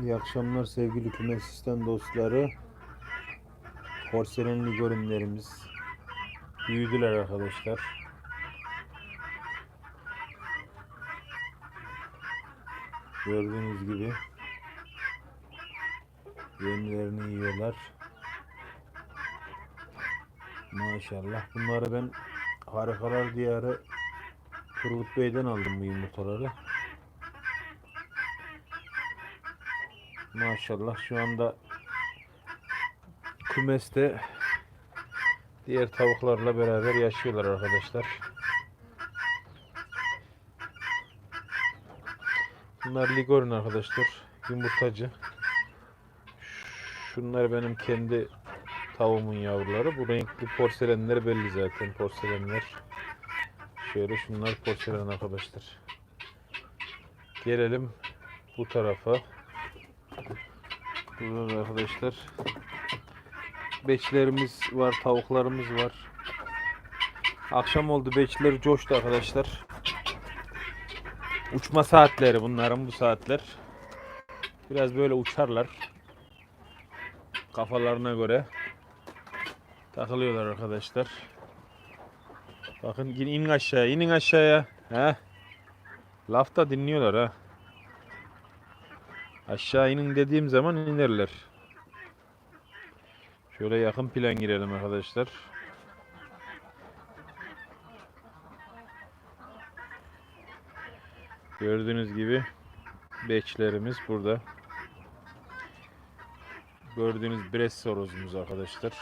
İyi akşamlar sevgili kümes sistem dostları. Porselenli görünlerimiz büyüdüler arkadaşlar. Gördüğünüz gibi yemlerini yiyorlar. Maşallah. Bunları ben Harikalar Diyarı Turgut Bey'den aldım bu yumurtaları. Maşallah şu anda kümeste diğer tavuklarla beraber yaşıyorlar arkadaşlar. Bunlar ligorin arkadaşlar. Yumurtacı. Şunlar benim kendi tavuğumun yavruları. Bu renkli porselenler belli zaten. Porselenler. Şöyle şunlar porselen arkadaşlar. Gelelim bu tarafa. Burada da arkadaşlar beçlerimiz var, tavuklarımız var. Akşam oldu, beçler coştu arkadaşlar. Uçma saatleri bunların bu saatler. Biraz böyle uçarlar. Kafalarına göre takılıyorlar arkadaşlar. Bakın in- inin aşağıya, inin aşağıya. He. Laf da dinliyorlar ha. Aşağı inin dediğim zaman inerler. Şöyle yakın plan girelim arkadaşlar. Gördüğünüz gibi beçlerimiz burada. Gördüğünüz Brest sorozumuz arkadaşlar.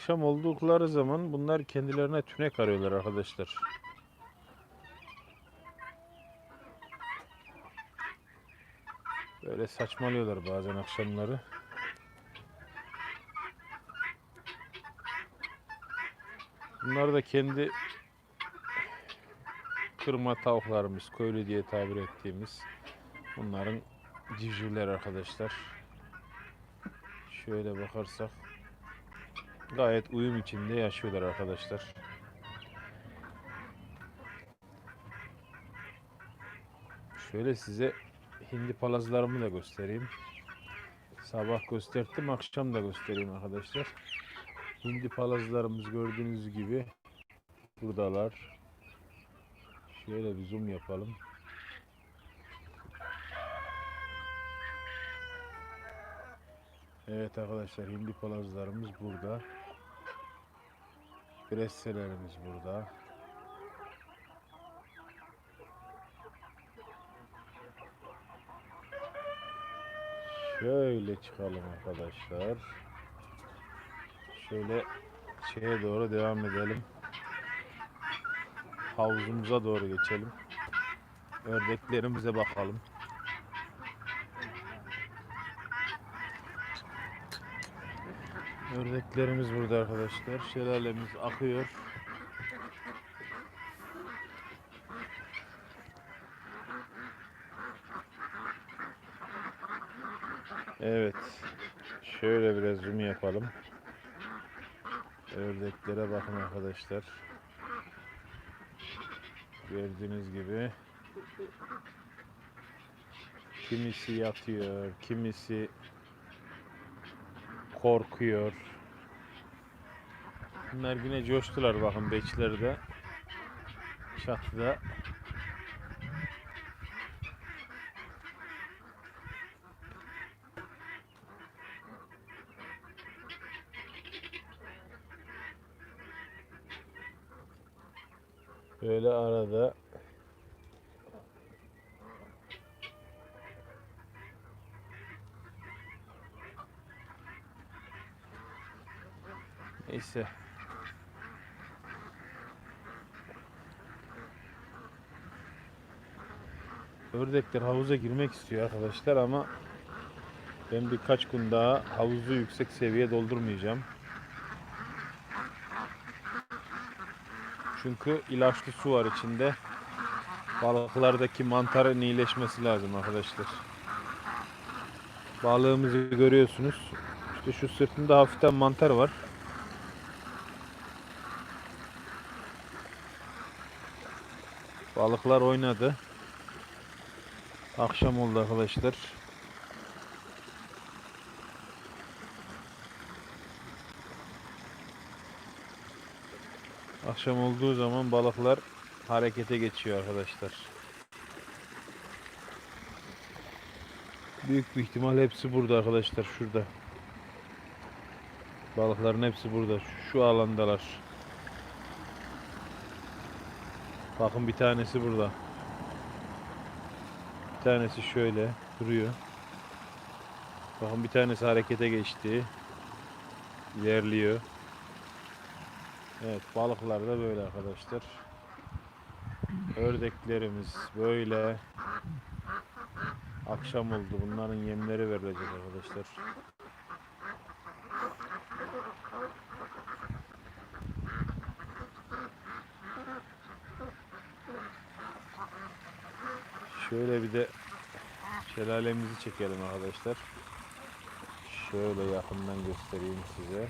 Akşam oldukları zaman bunlar kendilerine tünek arıyorlar arkadaşlar. Böyle saçmalıyorlar bazen akşamları. Bunlar da kendi kırma tavuklarımız, köylü diye tabir ettiğimiz bunların civcivler arkadaşlar. Şöyle bakarsak gayet uyum içinde yaşıyorlar arkadaşlar. Şöyle size hindi palazlarımı da göstereyim. Sabah gösterdim, akşam da göstereyim arkadaşlar. Hindi palazlarımız gördüğünüz gibi buradalar. Şöyle bir zoom yapalım. Evet arkadaşlar hindi palazlarımız burada. Bresselerimiz burada. Şöyle çıkalım arkadaşlar. Şöyle şeye doğru devam edelim. Havuzumuza doğru geçelim. Ördeklerimize bakalım. Ördeklerimiz burada arkadaşlar. Şelalemiz akıyor. Evet. Şöyle biraz zoom yapalım. Ördeklere bakın arkadaşlar. Gördüğünüz gibi kimisi yatıyor, kimisi korkuyor. Bunlar yine coştular bakın beçlerde. Çatıda. Böyle arada Neyse. Ördekler havuza girmek istiyor arkadaşlar ama ben birkaç gün daha havuzu yüksek seviye doldurmayacağım. Çünkü ilaçlı su var içinde. Balıklardaki mantarın iyileşmesi lazım arkadaşlar. Balığımızı görüyorsunuz. İşte şu sırtında hafiften mantar var. Balıklar oynadı. Akşam oldu arkadaşlar. Akşam olduğu zaman balıklar harekete geçiyor arkadaşlar. Büyük bir ihtimal hepsi burada arkadaşlar şurada. Balıkların hepsi burada. Şu alandalar. Bakın bir tanesi burada. Bir tanesi şöyle duruyor. Bakın bir tanesi harekete geçti. İlerliyor. Evet balıklar da böyle arkadaşlar. Ördeklerimiz böyle. Akşam oldu. Bunların yemleri verilecek arkadaşlar. Şöyle bir de şelalemizi çekelim arkadaşlar. Şöyle yakından göstereyim size.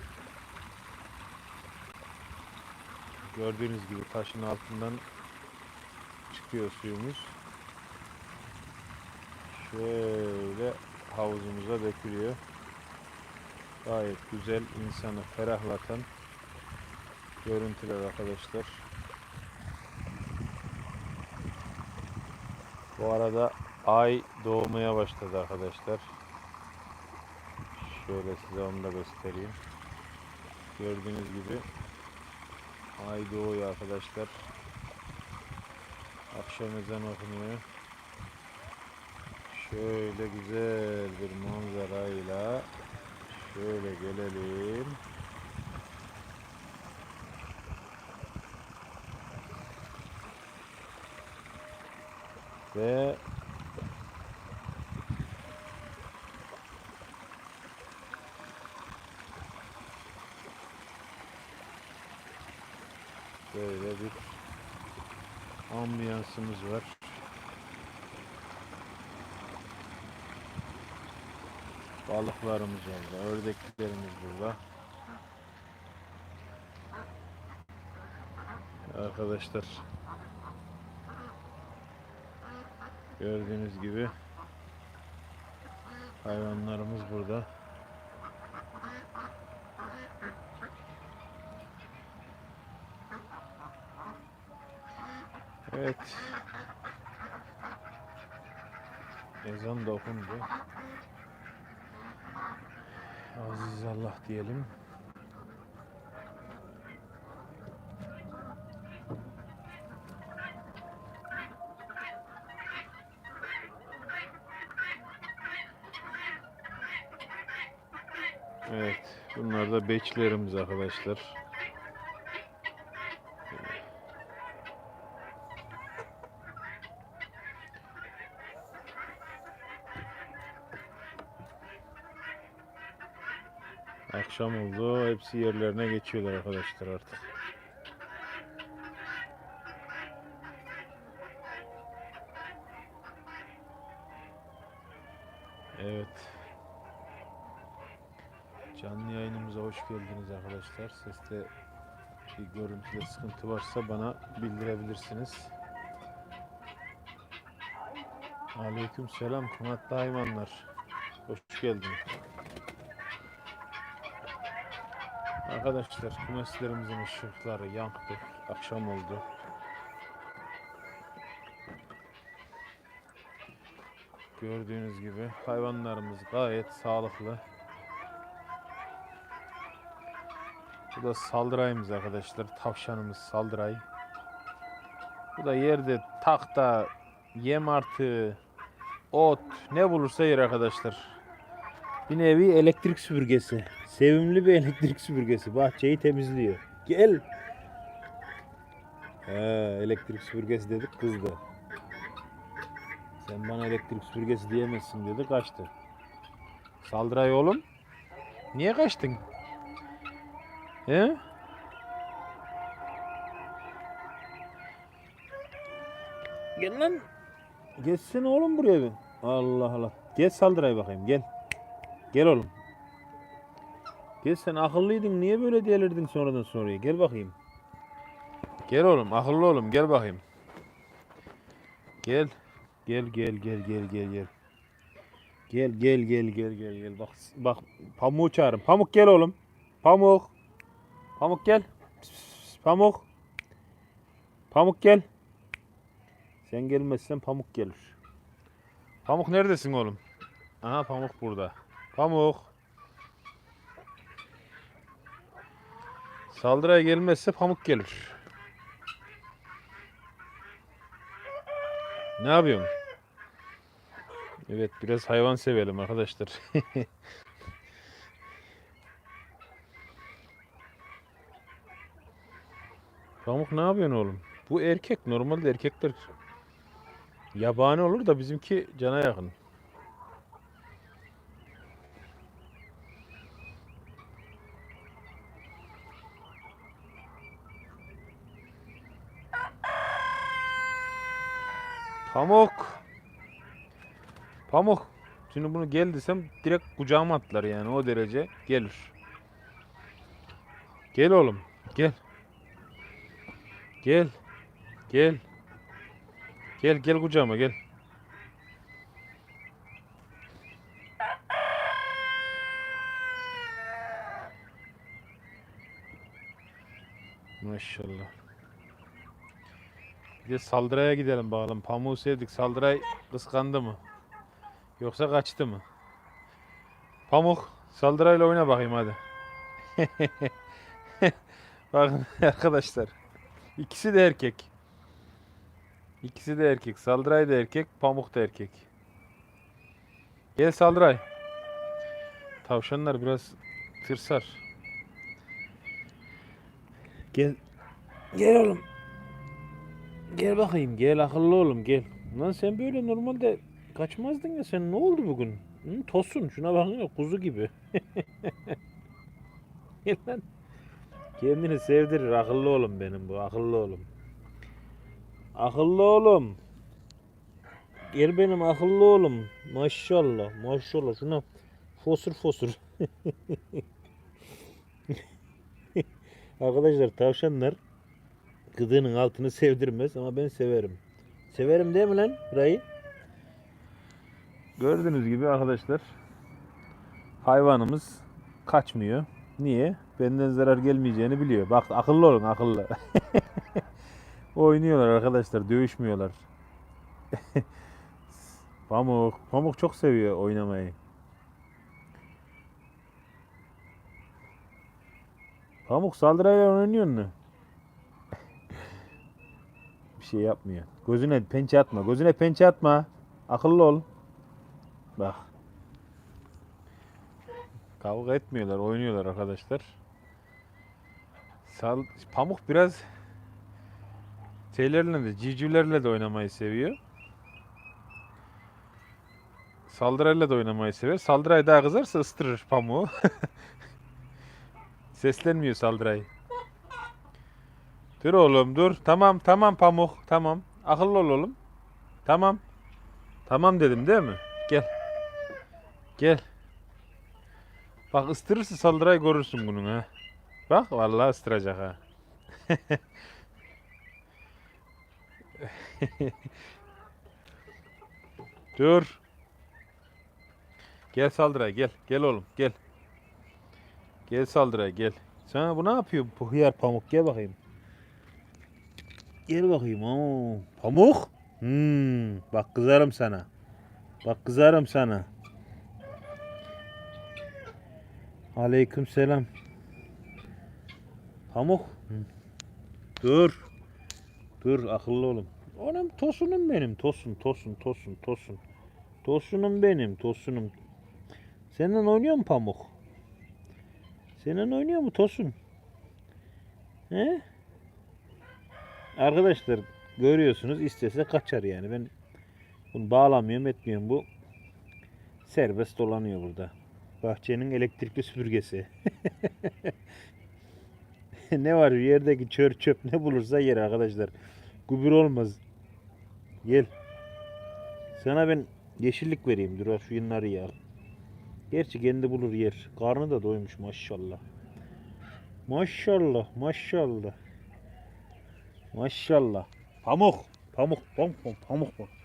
Gördüğünüz gibi taşın altından çıkıyor suyumuz. Şöyle havuzumuza dökülüyor. Gayet güzel, insanı ferahlatan görüntüler arkadaşlar. Bu arada ay doğmaya başladı arkadaşlar. Şöyle size onu da göstereyim. Gördüğünüz gibi ay doğuyor arkadaşlar. Akşam ezan okunuyor. Şöyle güzel bir manzarayla şöyle gelelim. Ve böyle bir ambiyansımız var. Balıklarımız orada, ördeklerimiz burada. Arkadaşlar gördüğünüz gibi hayvanlarımız burada. Evet. Ezan da okundu. Aziz Allah diyelim. Evet, bunlar da beçlerimiz arkadaşlar. Akşam oldu. Hepsi yerlerine geçiyorlar arkadaşlar artık. Arkadaşlar. Seste şey görüntüde sıkıntı varsa bana bildirebilirsiniz. Aleyküm selam kıymetli hayvanlar. Hoş geldiniz. Arkadaşlar kümeslerimizin ışıkları yankı. Akşam oldu. Gördüğünüz gibi hayvanlarımız gayet sağlıklı. Bu da saldırayımız arkadaşlar. Tavşanımız saldıray. Bu da yerde takta, yem artığı, ot ne bulursa yer arkadaşlar. Bir nevi elektrik süpürgesi. Sevimli bir elektrik süpürgesi. Bahçeyi temizliyor. Gel. He, elektrik süpürgesi dedik kızdı. Sen bana elektrik süpürgesi diyemezsin dedi kaçtı. Saldıray oğlum. Niye kaçtın? He? Gel lan. Geçsene oğlum buraya bir. Allah Allah. Gel saldıray bakayım gel. Gel oğlum. Gel sen akıllıydın niye böyle delirdin sonradan sonraya gel bakayım. Gel oğlum akıllı oğlum gel bakayım. Gel. Gel gel gel gel gel gel. Gel gel gel gel gel gel. Bak bak pamuğu çağırın. Pamuk gel oğlum. Pamuk. Pamuk gel. Pamuk. Pamuk gel. Sen gelmezsen pamuk gelir. Pamuk neredesin oğlum? Aha pamuk burada. Pamuk. Saldırıya gelmezse pamuk gelir. Ne yapıyorsun? Evet biraz hayvan sevelim arkadaşlar. Pamuk ne yapıyorsun oğlum? Bu erkek normalde erkekler yabani olur da bizimki cana yakın. Pamuk. Pamuk. Şimdi bunu gel desem direkt kucağıma atlar yani o derece gelir. Gel oğlum. Gel. Gel. Gel. Gel gel kucağıma gel. Maşallah. Bir de saldırıya gidelim bakalım. Pamuğu sevdik. Saldıray kıskandı mı? Yoksa kaçtı mı? Pamuk saldırayla oyna bakayım hadi. Bakın arkadaşlar. İkisi de erkek. İkisi de erkek. Saldıray da erkek, Pamuk da erkek. Gel Saldıray. Tavşanlar biraz tırsar. Gel. Gel oğlum. Gel bakayım. Gel akıllı oğlum gel. Lan sen böyle normalde kaçmazdın ya sen ne oldu bugün? Hı, tosun şuna bakın ya kuzu gibi. Gel lan. Kendini sevdirir akıllı oğlum benim bu akıllı oğlum. Akıllı oğlum. Gel benim akıllı oğlum. Maşallah maşallah şuna fosur fosur. Arkadaşlar tavşanlar gıdığının altını sevdirmez ama ben severim. Severim değil mi lan burayı? Gördüğünüz gibi arkadaşlar hayvanımız kaçmıyor. Niye? Benden zarar gelmeyeceğini biliyor. Bak akıllı olun akıllı. Oynuyorlar arkadaşlar dövüşmüyorlar. Pamuk. Pamuk çok seviyor oynamayı. Pamuk saldırıyla oynuyor mu? Bir şey yapmıyor. Gözüne pençe atma. Gözüne pençe atma. Akıllı ol. Bak. Kavga etmiyorlar, oynuyorlar arkadaşlar. Sal Pamuk biraz şeylerle de, civcivlerle de oynamayı seviyor. Saldırayla da oynamayı sever. Saldıray daha kızarsa ıstırır pamuğu. Seslenmiyor saldıray. Dur oğlum dur. Tamam tamam pamuk. Tamam. Akıllı ol oğlum. Tamam. Tamam dedim değil mi? Gel. Gel. Bak ıstırırsa saldıray görürsün bunun ha. Bak vallahi ıstıracak ha. Dur. Gel saldıray gel. Gel oğlum gel. Gel saldıray gel. Sana bu ne yapıyor bu hıyar pamuk gel bakayım. Gel bakayım. Oo, pamuk. Hmm, bak kızarım sana. Bak kızarım sana. Aleyküm selam. Pamuk. Hı. Dur. Dur akıllı olun. Oğlum tosunum benim. Tosun, tosun, tosun, tosun. Tosunum benim, tosunum. Senin oynuyor mu Pamuk? Senin oynuyor mu Tosun? He? Arkadaşlar görüyorsunuz istese kaçar yani. Ben bunu bağlamıyorum etmiyorum. Bu serbest dolanıyor burada. Bahçenin elektrikli süpürgesi. ne var yerdeki çör çöp ne bulursa yer arkadaşlar. Gübre olmaz. Gel. Sana ben yeşillik vereyim. Dur şu yınları ya. Gerçi kendi bulur yer. Karnı da doymuş maşallah. Maşallah maşallah. Maşallah. Pamuk. Pamuk, pamuk, pamuk, pamuk.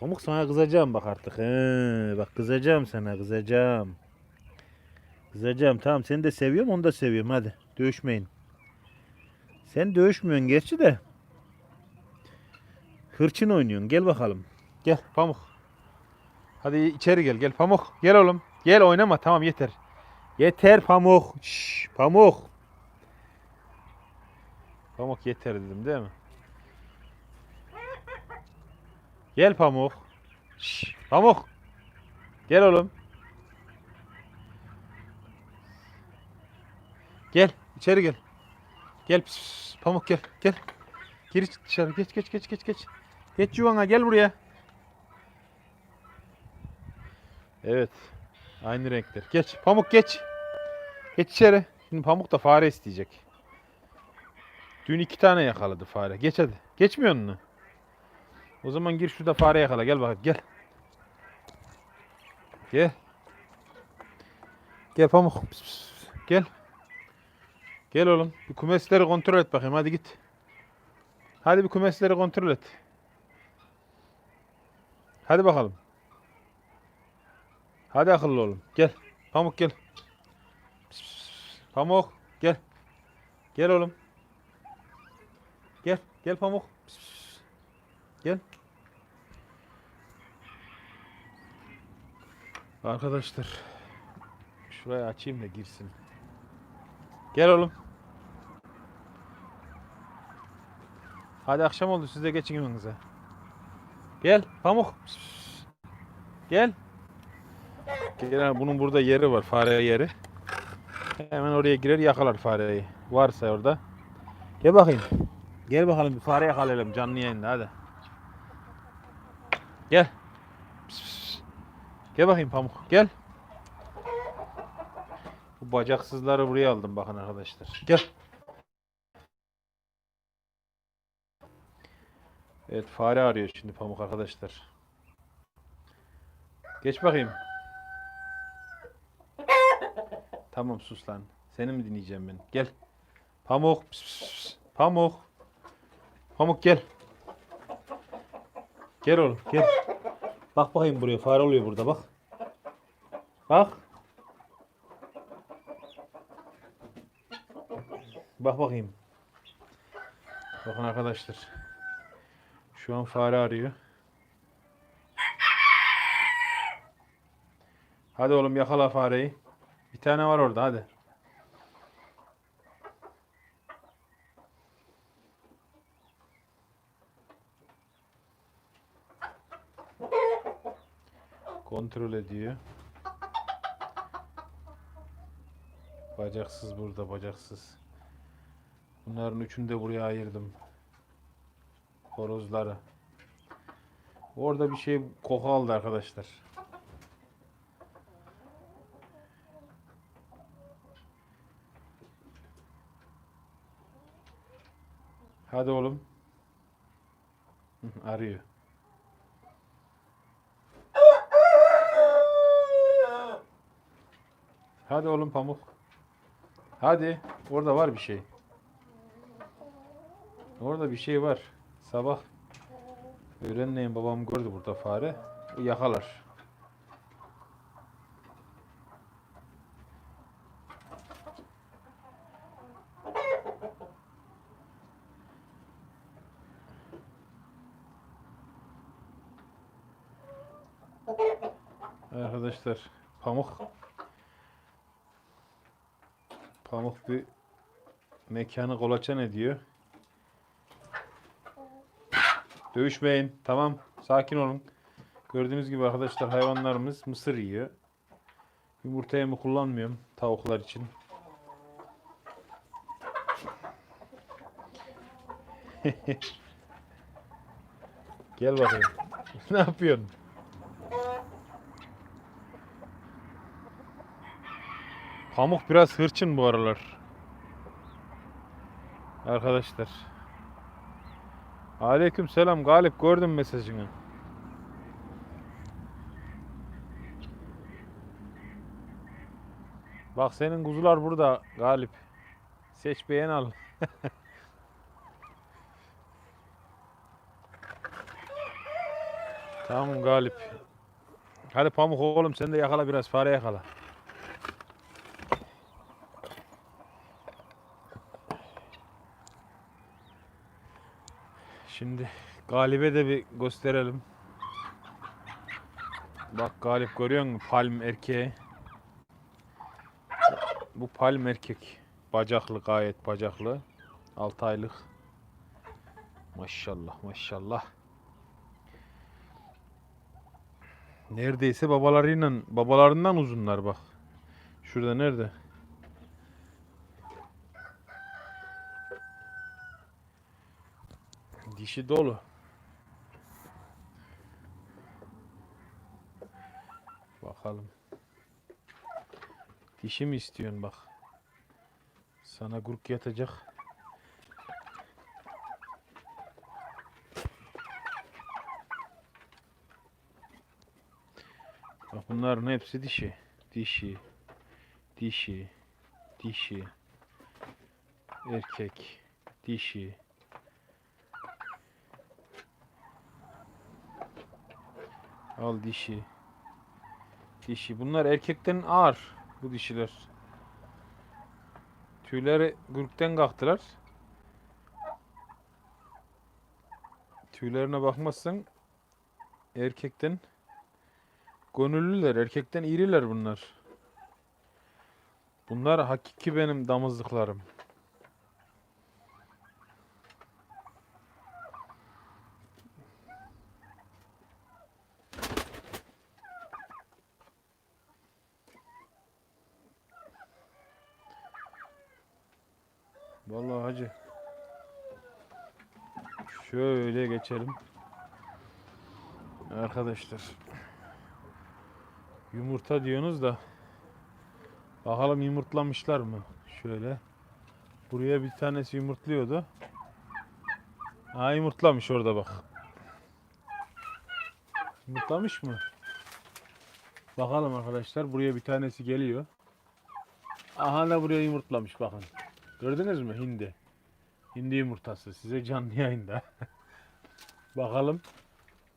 Pamuk, sana kızacağım bak artık. He, bak kızacağım sana, kızacağım. Kızacağım tamam seni de seviyorum onu da seviyorum hadi dövüşmeyin. Sen dövüşmüyorsun gerçi de. Hırçın oynuyorsun gel bakalım. Gel Pamuk. Hadi içeri gel gel Pamuk. Gel oğlum. Gel oynama tamam yeter. Yeter Pamuk. Şş, Pamuk. Pamuk yeter dedim değil mi? Gel Pamuk. Şş, Pamuk. Gel oğlum. Gel içeri gel. Gel pis, pis, Pamuk gel gel. Gir iç- dışarı geç geç geç geç geç. Geç yuvana gel buraya. Evet. Aynı renkler. Geç. Pamuk geç. Geç içeri. Şimdi Pamuk da fare isteyecek. Dün iki tane yakaladı fare. Geç hadi. Geçmiyor mu? O zaman gir şurada fare yakala. Gel bakayım gel. Gel. Gel Pamuk. Pis, pis. Gel. Gel oğlum. Bir kumesleri kontrol et bakayım. Hadi git. Hadi bir kumesleri kontrol et. Hadi bakalım. Hadi akıllı oğlum. Gel. Pamuk gel. Pis, pis. Pamuk gel. Gel oğlum. Gel. Gel Pamuk. Pis, pis. Gel. Arkadaşlar. Şurayı açayım da girsin. Gel oğlum. Hadi akşam oldu siz de geçin evinize. Gel Pamuk. Gel. Gel bunun burada yeri var fare yeri. Hemen oraya girer yakalar fareyi. Varsa orada. Gel bakayım. Gel bakalım bir fare yakalayalım canlı yayında hadi. Gel. Pis, pis. Gel bakayım Pamuk gel. Bu bacaksızları buraya aldım bakın arkadaşlar. Gel. Evet fare arıyor şimdi Pamuk arkadaşlar. Geç bakayım. Tamam sus lan. Seni mi dinleyeceğim ben? Gel. Pamuk. Pis, pis, pis. Pamuk. Pamuk gel. Gel oğlum gel. Bak bakayım buraya fare oluyor burada bak. Bak. Bak bakayım. Bakın arkadaşlar. Şu an fare arıyor. Hadi oğlum yakala fareyi. Bir tane var orada hadi. Kontrol ediyor. Bacaksız burada bacaksız. Bunların üçünü de buraya ayırdım. Horozları. Orada bir şey koku aldı arkadaşlar. Hadi oğlum. Arıyor. Hadi oğlum Pamuk. Hadi. Orada var bir şey. Orada bir şey var. Sabah öğrenleyin babam gördü burada fare. Yakalar. Arkadaşlar pamuk pamuk bir mekanı kolaçan ediyor. Dövüşmeyin. Tamam. Sakin olun. Gördüğünüz gibi arkadaşlar hayvanlarımız mısır yiyor. Yumurta yemi kullanmıyorum tavuklar için. Gel bakayım. ne yapıyorsun? Pamuk biraz hırçın bu aralar. Arkadaşlar. Aleyküm selam Galip gördüm mesajını. Bak senin kuzular burada Galip. Seç beğen al. Tamam Galip. Hadi Pamuk oğlum sen de yakala biraz fare yakala. Şimdi Galip'e de bir gösterelim. Bak Galip görüyor musun palm erkeği? Bu palm erkek. Bacaklı gayet bacaklı. 6 aylık. Maşallah maşallah. Neredeyse babalarıyla babalarından uzunlar bak. Şurada nerede? Dişi dolu. Bakalım. Dişi mi istiyorsun bak. Sana gurk yatacak. Bak bunların hepsi dişi. Dişi. Dişi. Dişi. Erkek. Dişi. Al dişi. Dişi. Bunlar erkekten ağır. Bu dişiler. Tüyleri gürkten kalktılar. Tüylerine bakmazsan erkekten gönüllüler. Erkekten iriler bunlar. Bunlar hakiki benim damızlıklarım. Vallahi hacı. Şöyle geçelim. Arkadaşlar. Yumurta diyorsunuz da bakalım yumurtlamışlar mı? Şöyle. Buraya bir tanesi yumurtluyordu. Ha yumurtlamış orada bak. Yumurtlamış mı? Bakalım arkadaşlar. Buraya bir tanesi geliyor. Aha da buraya yumurtlamış bakın. Gördünüz mü hindi? Hindi yumurtası size canlı yayında. Bakalım.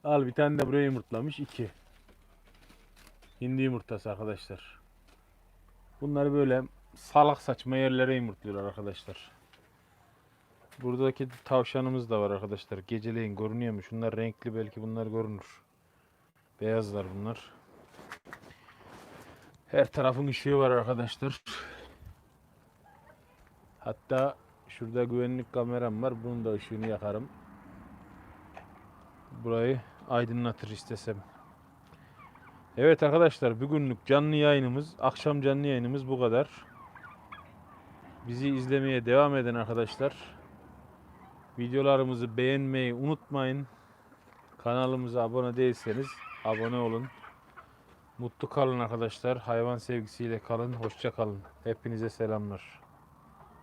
Al bir tane de buraya yumurtlamış. iki. Hindi yumurtası arkadaşlar. Bunları böyle salak saçma yerlere yumurtluyorlar arkadaşlar. Buradaki tavşanımız da var arkadaşlar. Geceleyin görünüyor mu? Şunlar renkli belki bunlar görünür. Beyazlar bunlar. Her tarafın ışığı var arkadaşlar. Hatta şurada güvenlik kameram var. Bunun da ışığını yakarım. Burayı aydınlatır istesem. Evet arkadaşlar bugünlük canlı yayınımız, akşam canlı yayınımız bu kadar. Bizi izlemeye devam edin arkadaşlar. Videolarımızı beğenmeyi unutmayın. Kanalımıza abone değilseniz abone olun. Mutlu kalın arkadaşlar. Hayvan sevgisiyle kalın. Hoşça kalın. Hepinize selamlar.